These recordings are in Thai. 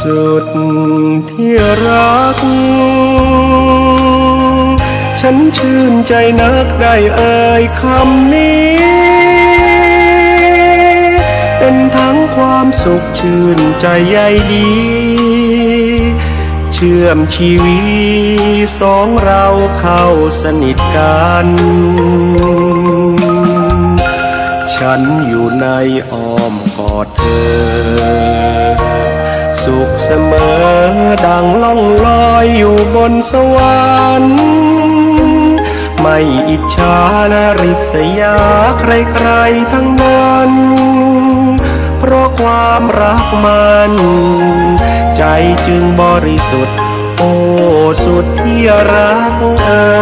สุดที่รัก ฉันชื่นใจนักได้เอ่ยคำนี้ เป็นทั้งความสุขชื่นใจใยดี เชื่อมชีวิตสองเราเข้าสนิทกันฉันอยู่ในอ้อมกอดเธอ สุขเสมอ ดังล่องลอยอยู่บนสวรรค์ไม่อิจฉาและริษยาใครๆทั้งนั้น เพราะความรักมัน ใจจึงบริสุทธิ์ โอ้สุดที่รักเอ่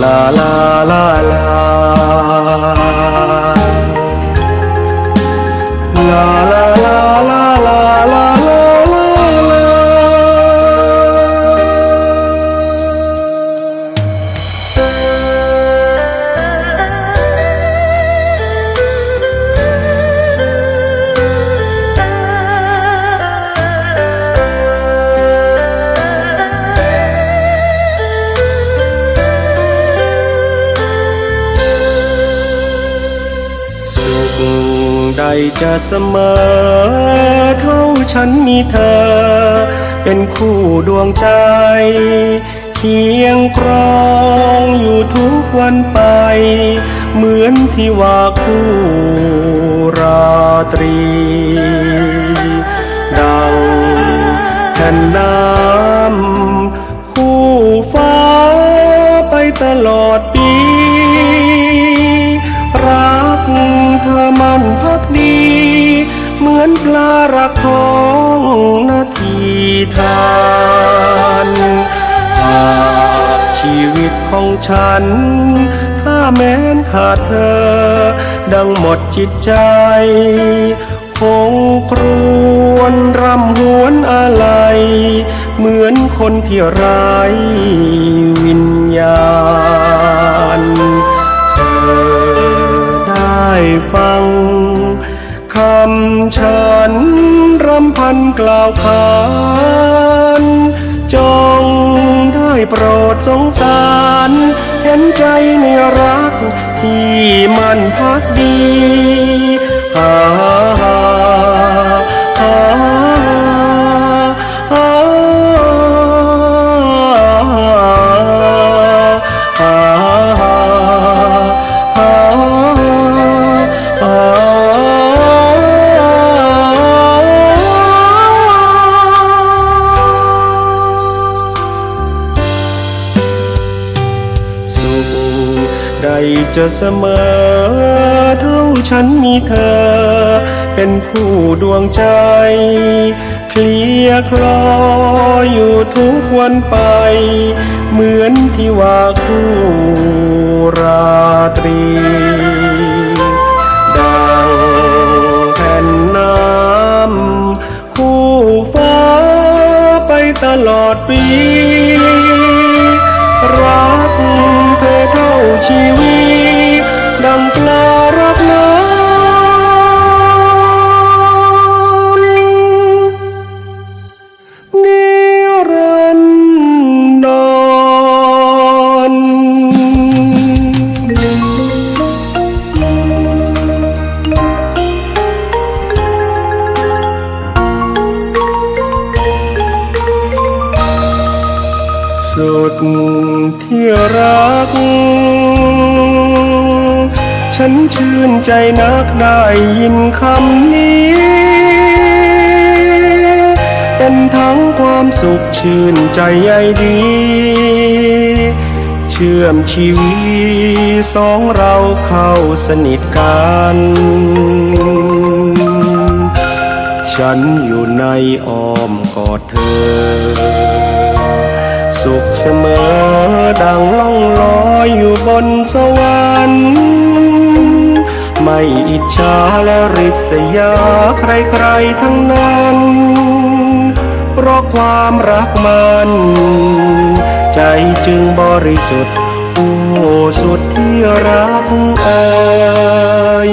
லா லா லா லா லா ใดจะเสมอ เท่าฉันมีเธอ เป็นคู่ดวงใจ เคียงครองอยู่ทุกวันไป เหมือนที่ว่าคู่ราตรี ดังแผ่นน้ำคู่ฟ้าไปตลอดปี เธอมันพักดี เหมือนปลารักท้องนาทีทานหากชีวิตของฉัน ถ้าแม้นขาดเธอ ดังหมดจิตใจ คงครวญรำหวนอะไร เหมือนคนที่ไร้วิญญาณ ฟังคำฉันรำพันกล่าวขานจงได้โปรดสงสาร เห็นใจในรักที่มันพักดี ใดจะเสมอ เท่าฉันมีเธอ เป็นผู้ดวงใจ เคลียคลออยู่ทุกวันไป เหมือนที่ว่าคู่ราตรี ดังแผ่นน้ำคู่ฟ้าไปตลอดปี รักเชีวิตดังปลารักน้ำนิรันดรสุดที่รัก ฉันชื่นใจนักได้ยินคำนี้ เป็นทั้งความสุขชื่นใจใยดี เชื่อมชีวิตสองเราเข้าสนิทกันฉันอยู่ในอ้อมกอดเธอ สุขเสมอดังล่องลอยอยู่บนสวรรค์ ไม่อิจฉาและริษยาใครๆทั้งนั้น เพราะความรักมัน ใจจึงบริสุทธิ์โอ้สุดที่รักเอ่ย